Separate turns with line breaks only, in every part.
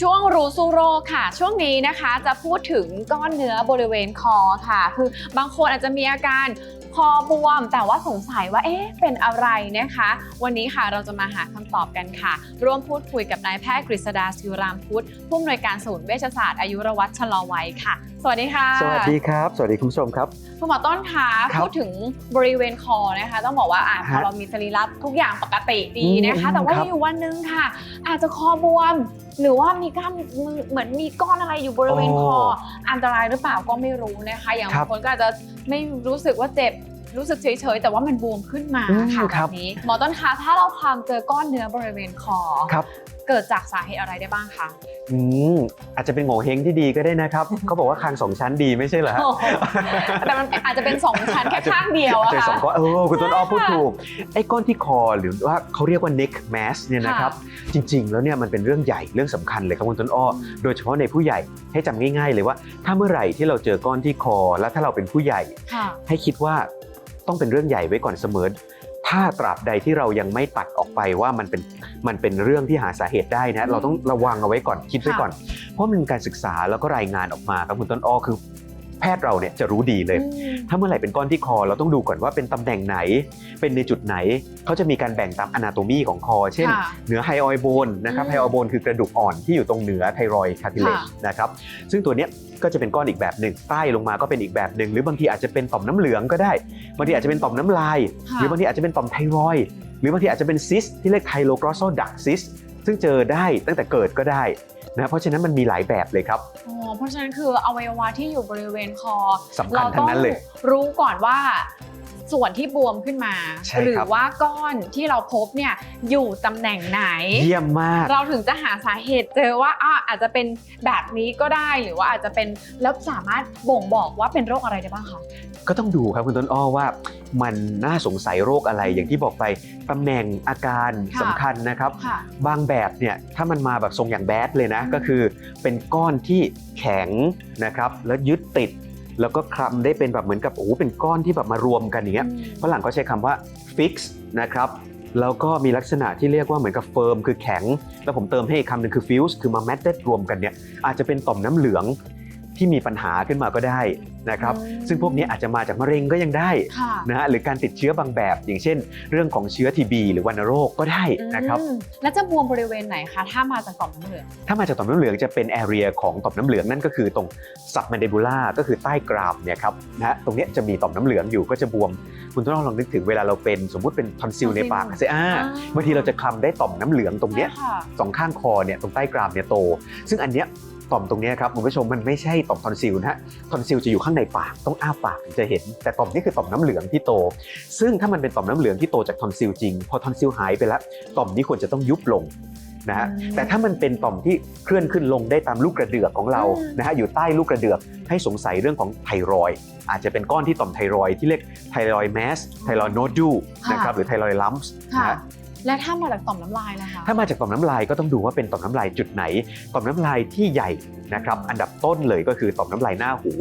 ช่วงรู้สู้โรคค่ะ ช่วงนี้นะคะจะพูดถึงก้อนเนื้อบริเวณคอค่ะ คือบางคนอาจจะมีอาการคอบวม แต่ว่าสงสัยว่าเอ๊ะเป็นอะไรนะคะ วันนี้ค่ะเราจะมาหาคำตอบกันค่ะ ร่วมพูดคุยกับนายแพทย์กฤษดาศิวรามพุทธผู้อำนวยการศูนย์เวชศาสตร์อายุรวัตรชะลอวัยค่ะ สวัสดีค่ะ
สวัสดีครับ สวัสดีคุณผู้ชมครับ
คุณหมอต้นคะ
ครับ
พูดถึงบริเวณคอนะคะ ต้องบอกว่าอะพอ
ฮะ
เรามีสรีระทุกอย่างปกติดีนะคะ
อืม
แต่ว่า
ครับ
อยู่วันหนึงค่ะ อาจจะคอบวม หรือว่ามีกล้ามมือเหมือนมีก้อนอะไรอยู่บริเวณคออันตรายหรือเปล่าก็ไม่รู้นะคะ อย่าง
ครับ
บางคนก็อาจจะไม่รู้สึกว่าเจ็บรู้สึกเฉยๆ แต่ว่ามันบวมขึ้นมา
อืม
ค่ะ
ค
แบ
รับบ
นี้ หมอต้นคะถ้าเราคลำเจอก้อนเนื้อบริเวณคอ
ครับ
เกิดจากสาเหตุอะไรได้บ้างคะ
อืมอาจจะเป็นโง่เฮงที่ดีก็ได้นะครับ เขาบอกว่าคางสองชั้นดีไม่ใช่เหรอฮะ
โอ้โห แต่มันอาจจะเป็นสองชั้นแค่ข้างเดียวอะ
เจอสอ
ค่ะ
งก้อนเออคุณต้นอ้อพูดถูก ไอ้ก้อนที่คอหรือว่าเขาเรียกว่า neck mass เนี่ยนะครับ จริง ๆ แล้วเนี่ยมันเป็นเรื่องใหญ่เรื่องสำคัญเลยครับคุณต้นอ้อ โดยเฉพาะในผู้ใหญ่ให้จำง่าย ๆ เลยว่า ถ้าเมื่อไหร่ที่เราเจอก้อนที่คอ แล้วถ้าเราเป็นผู้ใหญ่
ค่ะ
ให้คิดว่าต้องเป็นเรื่องใหญ่ไว้ก่อนเสมอ ถ้าตราบใดที่เรายังไม่ตัดออกไปว่ามันเป็นมันเป็นเรื่องที่หาสาเหตุได้นะเราต้องระวังเอาไว้ก่อนคิดไว้ก่อน เพราะมันมีการศึกษาแล้วก็รายงานออกมาครับคุณต้นอ้อคือ แพทย์เราเนี่ยจะรู้ดีเลย
อืม
ถ้าเมื่อไหร่เป็นก้อนที่คอ เราต้องดูก่อนว่าเป็นตำแหน่งไหน เป็นในจุดไหนเขาจะมีการแบ่งตามอนาโตมีของคอ เช่น
ค่ะ
เหนือไฮออยโบนนะครับ
อืม
ไฮออยโบนคือกระดูกอ่อนที่อยู่ตรงเหนือไทรอยคาทิเลจ
ค่ะ
นะครับซึ่งตัวเนี้ยก็จะเป็นก้อนอีกแบบหนึ่งใต้ลงมาก็เป็นอีกแบบหนึ่งหรือบางทีอาจจะเป็นต่อมน้ำเหลืองก็ได้บางทีอาจจะเป็นต่อมน้ำลาย
ค่ะ
หรือบางทีอาจจะเป็นต่อมไทรอยด์หรือบางทีอาจจะเป็นซิสที่เรียกไทโรกรอสโซดักซิสซึ่งเจอได้ตั้งแต่เกิดก็ได้ นะเพราะฉะนั้นมันมีหลายแบบเลยครับ
อ๋อเพราะฉะนั้นคืออวัยวะที่อยู่บริเวณคอ
สำคัญทั้งนั้นเลย
รู้ก่อนว่า ส่วนที่บวมขึ้นมา
ใช่ครับ
หรือว่าก้อนที่เราพบเนี่ยอยู่ตำแหน่งไหน
เยี่ยมมาก
เราถึงจะหาสาเหตุเจอว่าอะอาจจะเป็นแบบนี้ก็ได้หรือว่าอาจจะเป็นแล้วสามารถบ่งบอกว่าเป็นโรคอะไรได้บ้างคะ
ก็ต้องดูครับคุณต้นอ้อว่า มันน่าสงสัยโรคอะไรอย่างที่บอกไปตำแหน่งอาการ
ค่ะ
สำคัญนะครับ
ค่ะ
บางแบบเนี่ยถ้ามันมาแบบทรงอย่างแบดเลยนะ
อืม
ก็คือเป็นก้อนที่แข็งนะครับ แล้วยึดติด แล้วก็คลำได้เป็นแบบเหมือนกับโอ้โหเป็นก้อนที่แบบมารวมกันอย่างเงี้ย
อืม
ฝรั่งก็ใช้คำว่า fix นะครับแล้วก็มีลักษณะที่เรียกว่าเหมือนกับ firm คือแข็ง แล้วผมเติมให้อีกคำหนึ่งคือ fuse คือมา matted รวมกันเนี่ยอาจจะเป็นต่อมน้ำเหลือง ที่มีปัญหาขึ้นมาก็ได้นะครับ
อืม
ซึ่งพวกนี้อาจจะมาจากมะเร็งก็ยังได้
ค่ะ
นะฮะหรือการติดเชื้อบางแบบ อย่างเช่น เรื่องของเชื้อ TB หรือวัณโรคก็ได้นะครับ
อืมแล้วจะบวมบริเวณไหนคะถ้ามาจากต่อมน้ำเหลือง
ถ้ามาจากต่อมน้ำเหลืองจะเป็นแอเรียของต่อมน้ำเหลืองนั่นก็คือตรง submandibular ก็คือใต้กรามเนี่ยครับนะฮะตรงเนี้ยจะมีต่อมน้ำเหลืองอยู่ก็จะบวมคุณต้องลองนึกถึงเวลาเราเป็นสมมุติเป็นทอนซิลในปาก
ทอนซิล
เสียอ่า
อ่า
บางทีเราจะคลำได้ต่อมน้ำเหลืองตรงเนี้ย
ใช่ค่ะ
สองข้างคอเนี่ยตรงใต้กรามเนี่ยโต ซึ่งอันเนี้ย ต่อมตรงเนี้ยครับคุณผู้ชมมันไม่ใช่ต่อมทอนซิลนะฮะทอนซิลจะอยู่ข้างในปากต้องอ้าปากถึงจะเห็น แต่ต่อมนี้คือต่อมน้ำเหลืองที่โต ซึ่งถ้ามันเป็นต่อมน้ำเหลืองที่โตจากทอนซิลจริง พอทอนซิลหายไปแล้วต่อมนี้ควรจะต้องยุบลงนะฮะ
อืม
แต่ถ้ามันเป็นต่อมที่เคลื่อนขึ้นลงได้ตามลูกกระเดือกของเรา
อืม
นะฮะอยู่ใต้ลูกกระเดือกให้สงสัยเรื่องของไทรอยด์อาจจะเป็นก้อนที่ต่อมไทรอยด์ที่เรียกไทรอยด์แมสไทรอยด์โนดูนะครับหรือไทรอยด์ลัมส์นะ
ค่ะ
ฮะ
และถ้ามาจากต่อมน้ำลายนะคะ
ถ้ามาจากต่อมน้ำลายก็ต้องดูว่าเป็นต่อมน้ำลายจุดไหน ต่อมน้ำลายที่ใหญ่นะครับอันดับต้นเลยก็คือต่อมน้ำลายหน้าหู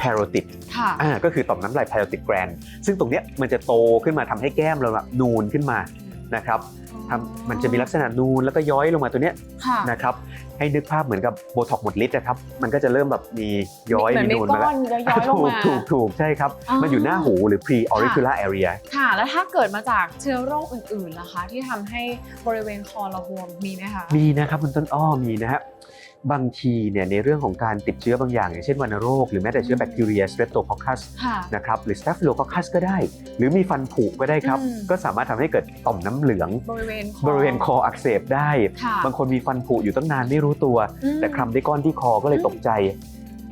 parotid
ค่ะ
อ่าก็คือต่อมน้ำลาย parotid gland ซึ่งตรงเนี้ยมันจะโตขึ้นมาทำให้แก้มเราแบบนูนขึ้นมานะครับ ทำมันจะมีลักษณะนูนแล้วก็ย้อยลงมาตัวเนี้ย
ค่ะ
นะครับให้นึกภาพเหมือนกับโบท็อกหมดฤทธิ์นะครับมันก็จะเริ่มแบบมีย้อย
เหมือน
มี
มี
นูน
ก้
มา
อ
แล้ว
นย้อยๆลง
ถูก
มา
ถูกถูกใช่ครับ
อ๋อ
มันอยู่หน้าหูหรือ pre auricular area
ค่ะ แล้วถ้าเกิดมาจากเชื้อโรคอื่นๆล่ะคะ ที่ทำให้บริเวณคอเราบวมมีไหมคะ
มีนะครับคุณต้นอ้อมีนะฮะ บางทีเนี่ยในเรื่องของการติดเชื้อบางอย่าง อย่างเช่นวัณโรค หรือแม้แต่เชื้อแบคทีเรีย streptococcus
ค่ะ
นะครับหรือ staphylococcus ก็ได้ หรือมีฟันผุก็ได้ครับ
อืม
ก็สามารถทำให้เกิดต่อมน้ำเหลือง
บริเวณคอบ
ริเวณคออักเสบได้
ค่ะ
บางคนมีฟันผุอยู่ตั้งนานไม่รู้ตัว
อืม
แต่คลำได้ก้อนที่คอก็เลย
อืม
ตกใจ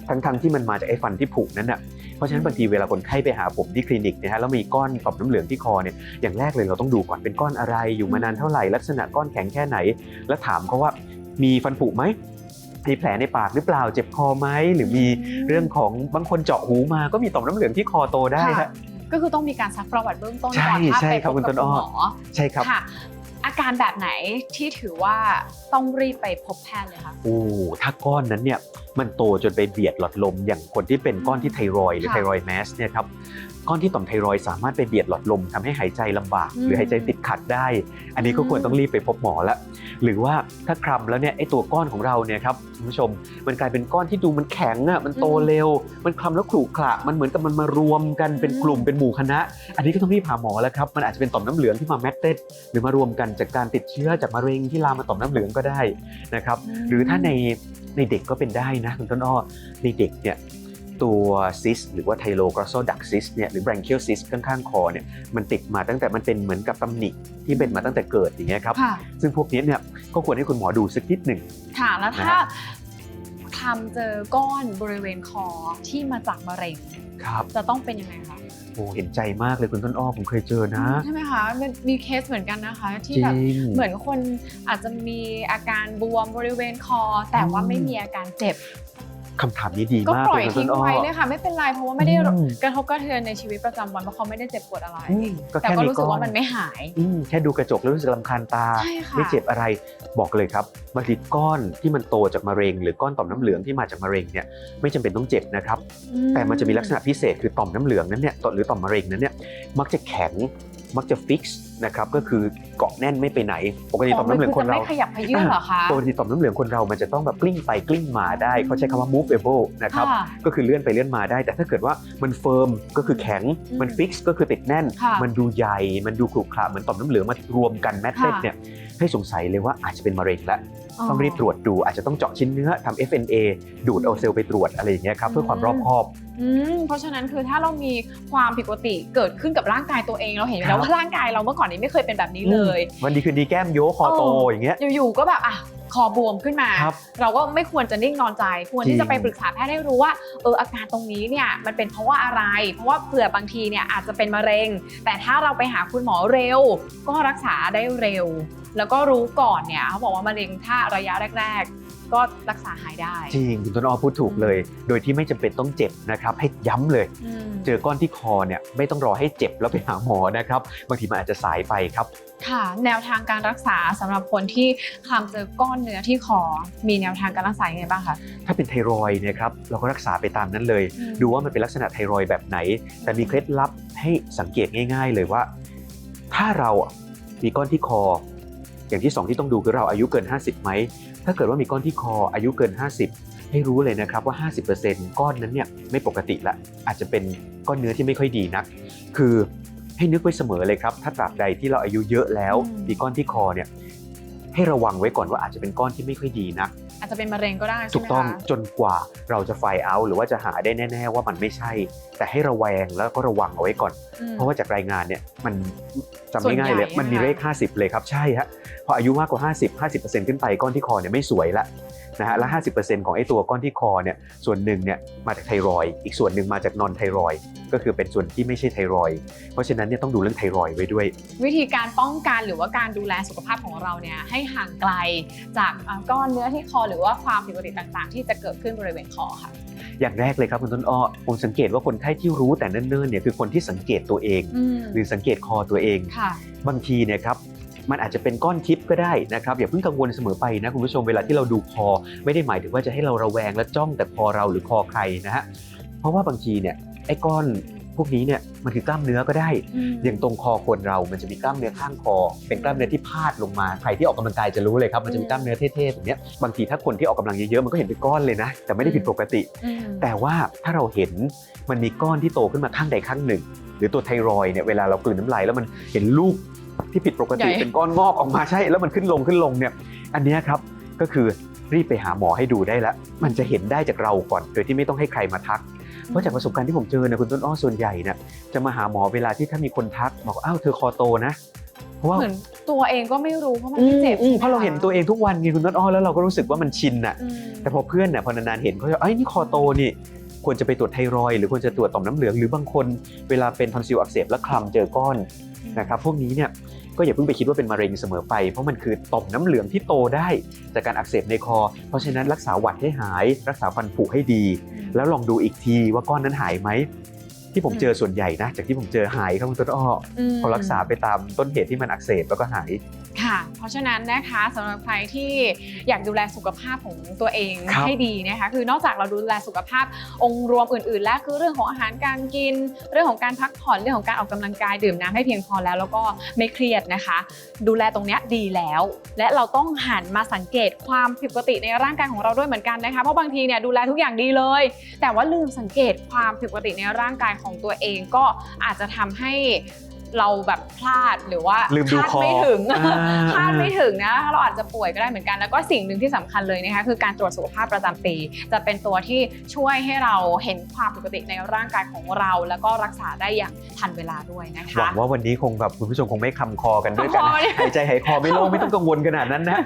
ทั้งๆที่มันมาจากไอ้ฟันที่ผุนั้นน่ะเพราะฉะนั้นบางทีเวลาคนไข้ไปหาผมที่คลินิกนะฮะแล้วมีก้อนต่อมน้ำเหลืองที่คอเนี่ยอย่างแรกเลยเราต้องดูก่อนเป็นก้อนอะไรอยู่มานานเท่าไหร่ลักษณะก้อนแข็งแค่ไหน แล้วถามเขาว่ามีฟันผุไหม มีแผลในปากหรือเปล่าเจ็บคอไหมหรือมีเรื่องของบางคนเจาะหูมาก็มีต่อมน้ำเหลืองที่คอโตได้
ค่ะ
ฮะ
ก็คือต้องมีการซักประวัติเบื้องต้น
ใช่
ก่อนถ้า
ใช่
ไป
ครั
พ
บบคุณ
กับ
ต้นอ้อ
คุณหมอ
ใช่ครับ
ค่ะอาการแบบไหนที่ถือว่าต้องรีบไปพบแพทย์เลยคะ
โอ้ถ้าก้อนนั้นเนี่ยมันโตจนไปเบียดหลอดลมอย่างคนที่เป็นก้อนที่ไทรอยด์หรือ
ค่ะ
ไทรอยด์แมสเนี่ยครับก้อนที่ต่อมไทรอยด์สามารถไปเบียดหลอดลมทำให้หายใจลำบาก
อืม
หรือหายใจติดขัดได้ อันนี้ก็
อืม
ควรต้องรีบไปพบหมอละ หรือว่าถ้าคลำแล้วเนี่ยไอ้ตัวก้อนของเราเนี่ยครับคุณผู้ชม มันกลายเป็นก้อนที่ดูมันแข็งอะมันโตเร็ว มันคลำแล้วขรุขระมันเหมือนกับมันมารวมกันเป็นกลุ่มเป็นหมู่คณะ อันนี้ก็ต้องรีบหาหมอแล้วครับมันอาจจะเป็นต่อมน้ำเหลืองที่มาแมตเต็ดหรือมารวมกันจากการติดเชื้อจากมะเร็งที่ลามมาต่อมน้ำเหลืองก็ได้นะครับหรือถ้าในในเด็กก็เป็นได้นะคุณต้นอ้อในเด็กเนี่ย ตัวซิสหรือว่าไทโลกร s โซดักซิสเนี่ยหรือ branchial cyst ข้างๆคอเนี่ยมันติดมาตั้งแต่มันเป็นเหมือนกับตำหนิที่เป็นมาตั้งแต่เกิดอย่างเงี้ยครับ
ค่ะ
ซึ่งพวกนี้เนี่ยก็ควรให้คุณหมอดูสักนิดหนึ่ง
ค่ะแล้ว
นะ
ถ้า
ฮะ
ทำเจอก้อนบริเวณคอที่มาจากมะเร็ง
ครับ
จะต้องเป็นยังไงคะ
โอ้เห็นใจมากเลยคุณต้นอ้อผมเคยเจอนะ
ใช่ไหมคะมันมีเคสเหมือนกันนะคะ
จ
ที่
ริ
แบบ
ง
เหมือนคนอาจจะมีอาการบวมบริเวณคอ แต่ว่า
อืม
ไม่มีอาการเจ็บ
คำถามนี้ดี
ก็
มาก
ปล่
เล
อย
ยคุณ
ทิ้
ต้
ง
นอ้อ
ไว้เลยค่ะไม่เป็นไรเพราะว่าไม่ได้
อืม
กระทบกระเทือนในชีวิตประจำวันเพราะเขาไม่ได้เจ็บปวดอะไร
อืมก็
แต่
แค่
ก็
มี
รู้สึ
ก้
ก
อ
ว่านมันไม่หาย
อืมแค่ดูกระจกแล้วรู้สึกลำคาญตา
ใช่ค่ะ
ไม่เจ็บอะไรบอกเลยครับบางทีก้อนที่มันโตจากมะเร็ง หรือก้อนต่อมน้ำเหลืองที่มาจากมะเร็งเนี่ยไม่จำเป็นต้องเจ็บนะครับ
อื
แต่มันจะมีลักษณะพิเศษคือต่อมน้ำเหลืองนั้นเนี่ยต่อหรือต่อมมะเร็งนั้นเนี่ยมักจะแข็ง มักจะฟิกซ์นะครับก็คือเกาะแน่นไม่ไปไหน ปกติต่อมน้ำเหลืองคนเรา
จะไม่ขยับขยื่นเหรอคะ
ปกติต่อมน้ำเหลืองคนเรามันจะต้องแบบกลิ้งไปกลิ้งมาได้เขาใช้คำว่า movable นะครับ
ค่ะ
ก็คือเลื่อนไปเลื่อนมาได้ แต่ถ้าเกิดว่ามันเฟิร์มก็คือแข็ง
อืม
มันฟิกซ์ก็คือติดแน่น
ค่ะ
มันดูใหญ่มันดูขรุขระเหมือนต่อมน้ำเหลืองมารวมกันแมทเท
ค่ะ
เนี่ยให้สงสัยเลยว่าอาจจะเป็นมะเร็งแล้วต้องรีบตรวจดูอาจจะต้องเจาะชิ้นเนื้อทำ FNA ดูดเอาเซลล์ไปตรวจอะไรอย่างเงี้ยครับเพื่อความรอบคอบ
อืมเพราะฉะนั้นคือถ้าเรามีความผิดปกติเกิดขึ้นกับร่างกายตัวเองเราเห็นอยู่
ครั
แล้
บ
วว่าร่างกายเราเมื่อก่อนนี้ไม่เคยเป็นแบบนี้เลย
วันดีคืนดีแก้มโยกคอโต
เออ
อ
อ
ย่างเงี้ย
อยู่ๆก็แบบอะคอบวมขึ้นมา
ครับ
เราก็ไม่ควรจะนิ่งนอนใจ ควร
จริ
ที่
ง
จะไปปรึกษาแพทย์ให้รู้ว่าเอออาการตรงนี้เนี่ยมันเป็นเพราะว่าอะไร เพราะว่าเผื่อบางทีเนี่ยอาจจะเป็นมะเร็ง แต่ถ้าเราไปหาคุณหมอเร็ว ก็รักษาได้เร็ว แล้วก็รู้ก่อนเนี่ยเขาบอกว่ามะเร็งถ้าระยะแรกๆ ก็รักษาหายได้
จริงคุณต้นอ้อพูดถูกเลย โดยที่ไม่จำเป็นต้องเจ็บนะครับ ให้ย้ำเลย
อืม
เจอก้อนที่คอเนี่ยไม่ต้องรอให้เจ็บแล้วไปหาหมอนะครับ บางทีมันอาจจะสายไปครับ
ค่ะ แนวทางการรักษาสำหรับคนที่คลำเจอก้อนเนื้อที่คอมีแนวทางการรักษายังไงบ้างคะ
ถ้าเป็นไทรอยด์เนะครับเราก็รักษาไปตามนั้นเลย
อืม
ดูว่ามันเป็นลักษณะไทรอยด์แบบไหน แต่มีเคล็ดลับให้สังเกตง่าย ๆ เลยว่า ถ้าเรามีก้อนที่คอ อย่างที่สองที่ต้องดูคือเราอายุเกิน 50ไหมถ้าเกิดว่ามีก้อนที่คออายุเกิน 50 ให้รู้เลยนะครับว่า 50%ก้อนนั้นเนี่ยไม่ปกติละอาจจะเป็นก้อนเนื้อที่ไม่ค่อยดีนัก คือให้นึกไว้เสมอเลยครับ ถ้าตราบใดที่เราอายุเยอะแล้ว
อืม
มีก้อนที่คอเนี่ยให้ระวังไว้ก่อนว่าอาจจะเป็นก้อนที่ไม่ค่อยดีนัก
อาจจะเป็นมะเร็งก็ได้ใช่
ถู
ไห
ก
ม
ต้อง
คะ
จนกว่าเราจะไฟเอาหรือว่าจะหาได้แน่ ๆ ว่ามันไม่ใช่ แต่ให้ระแวงแล้วก็ระวังเอาไว้ก่อน
อืม
เพราะว่าจากรายงานเนี่ยมันจำ
ส่วนใหญ่
ง่ายๆเลย มันมี
นะคะ
เลข 50 เลยครับ ใช่ฮะพออายุมากกว่า 50 50%ขึ้นไปก้อนที่คอเนี่ยไม่สวยละ นะฮะและ 50%ของไอ้ตัวก้อนที่คอเนี่ยส่วนหนึ่งเนี่ยมาจากไทรอยด์อีกส่วนหนึ่งมาจากนอนไทรอยด์ก็คือเป็นส่วนที่ไม่ใช่ไทรอยด์เพราะฉะนั้นเนี่ยต้องดูเรื่องไทรอยด์ไว้ด้วย
วิธีการป้องกันหรือว่าการดูแลสุขภาพของเราเนี่ยให้ห่างไกลจากอ่าก้อนเนื้อที่คอหรือว่าความผิดปกติต่างๆ ที่จะเกิดขึ้นบริเวณคอค่ะ
อย่างแรกเลยครับคุณต้นอ้อผมสังเกตว่าคนไข้ที่รู้แต่เนิ่นๆเนี่ยคือคนที่สังเกตตัวเอง
อืม
หรือสังเกตคอตัวเอง
ค่ะ
บางทีเนี่ยครับ มันอาจจะเป็นก้อนทิพย์ก็ได้นะครับอย่าเพิ่งกังวลเสมอไปนะคุณผู้ชมเวลาที่เราดูคอ ไม่ได้หมายถึงว่าจะให้เราระแวงและจ้องแต่คอเราหรือคอใครนะฮะเพราะว่าบางทีเนี่ยไอ้ก้อนพวกนี้เนี่ยมันคือกล้ามเนื้อก็ได้ อย่างตรงคอคนเรา มันจะมีกล้ามเนื้อข้างคอ เป็นกล้ามเนื้อที่พาดลงมา ใครที่ออกกำลังกายจะรู้เลยครับ มันจะมีกล้ามเนื้อเท่ๆแบบเนี้ยบางทีถ้าคนที่ออกกำลังเยอะๆ มันก็เห็นเป็นก้อนเลยนะ แต่ไม่ได้ผิดปกติ
อืม
แต่ว่าถ้าเราเห็นมันมีก้อนที่โตขึ้นมาข้างใดข้างหนึ่ง หรือตัวไทรอยด์เนี่ย เวลาเรากลืนน้ำลายแล้วมันเห็นลูก ที่ผิดปกติ
ใหญ่
เป็นก้อนงอกออกมาใช่ แล้วมันขึ้นลงขึ้นลงเนี่ยอันเนี้ยครับก็คือรีบไปหาหมอให้ดูได้แล้ว มันจะเห็นได้จากเราก่อน โดยที่ไม่ต้องให้ใครมาทัก เพราะจากประสบการณ์ที่ผมเจอนะคุณต้นอ้อส่วนใหญ่เนี่ยจะมาหาหมอเวลาที่ถ้ามีคนทักบอกว่าอ้าวเธอคอโตนะเพราะว่า
เหมือนตัวเองก็ไม่รู้เพราะมัน
อื
ไม่
ม
เจ็บ
อืม
ใช่ไม
เพราะเรา
คะ
เห็นตัวเองทุกวันไงคุณต้นอ้อแล้วเราก็รู้สึกว่ามันชินอะ
อืม
แต่พอเพื่อนเนี่ยพอนานๆเห็นเขาจะเอ้ยนี่คอโตนี่ควรจะไปตรวจไทรอยด์หรือควรจะตรวจต่อมน้ำเหลืองหรือบางคนเวลาเป็นทอนซิลอักเสบแล้วคลำเจอก้อนนะครับพวกนี้เนี่ย ก็อย่าเพิ่งไปคิดว่าเป็นมะเร็งเสมอไป เพราะมันคือต่อมน้ำเหลืองที่โตได้ จากการอักเสบในคอ เพราะฉะนั้นรักษาหวัดให้หาย รักษาฟันผุให้ดี แล้วลองดูอีกทีว่าก้อนนั้นหายไหมที่ผมเจอส่วนใหญ่นะ จากที่ผมเจอหายครับคุณต้นอ้ออ
ม
พอรักษาไปตามต้นเหตุที่มันอักเสบแล้วก็หาย
ค่ะค่ะ เพราะฉะนั้นนะคะสำหรับใครที่อยากดูแลสุขภาพของตัวเอง
ครับ
ให้ดีนะคะ คือนอกจากเราดูแลสุขภาพองค์รวมอื่น ๆ แล้วคือเรื่องของอาหารการกิน เรื่องของการพักผ่อนเรื่องของการออกกำลังกายดื่มน้ำให้เพียงพอแล้ว แล้วก็ไม่เครียดนะคะ ดูแลตรงเนี้ยดีแล้ว และเราต้องหันมาสังเกตความผิดปกติในร่างกายของเราด้วยเหมือนกันนะคะเพราะบางทีเนี่ยดูแลทุกอย่างดีเลย แต่ว่าลืมสังเกตความผิดปกติในร่างกายของตัวเองก็อาจจะทำให้ เราแบบพลาดหรือว่า
ลืมดู
คาด
คอ
ไม่ถึง
อ่า
คาดไม่ถึงนะเราอาจจะป่วยก็ได้เหมือนกัน แล้วก็สิ่งหนึ่งที่สำคัญเลยนะคะคือการตรวจสุขภาพประจำปี จะเป็นตัวที่ช่วยให้เราเห็นความผิดปกติในร่างกายของเรา แล้วก็รักษาได้อย่างทันเวลาด้วยนะ
หวั
คะ
งว่าวันนี้คงแบบคุณผู้ชมคงไม่คำคอกันด้วยกัน
คำคอเนี่ย
หายใจหายคอไม่โล่งไม่ต้องกังวลขนาดนั้นนะ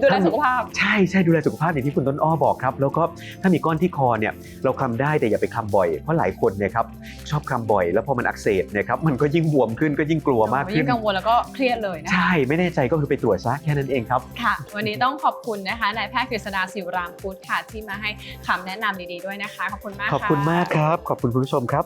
ดูแลสุขภาพ
ใช่ใช่ดูแลสุขภาพอย่างที่คุณต้นอ้อบอกครับ แล้วก็ถ้ามีก้อนที่คอเนี่ยเราคลำได้แต่อย่าไปคลำบ่อยเพราะหลายคนเนี่ยครับชอบคลำบ่อย แล้วพอมันอักเสบเนะครับมันก็ยิ่งบวมขึ้นก็ยิ่งกลัวมากขึ้
ยิ่
น
งกังวลแล้วก็เครียดเลยนะคะ
ใช่ไม่แน่ใจก็คือไปตรวจซะแค่นั้นเองครับ
ค่ะ วันนี้ต้องขอบคุณนะคะนายแพทย์กฤษดาสิวรามพุทธค่ะที่มาให้คำแนะนำดีๆด้วยนะคะขอบคุณมาก
ขอบคุณะมากครับ ขอบคุณคุณผู้ชมครับ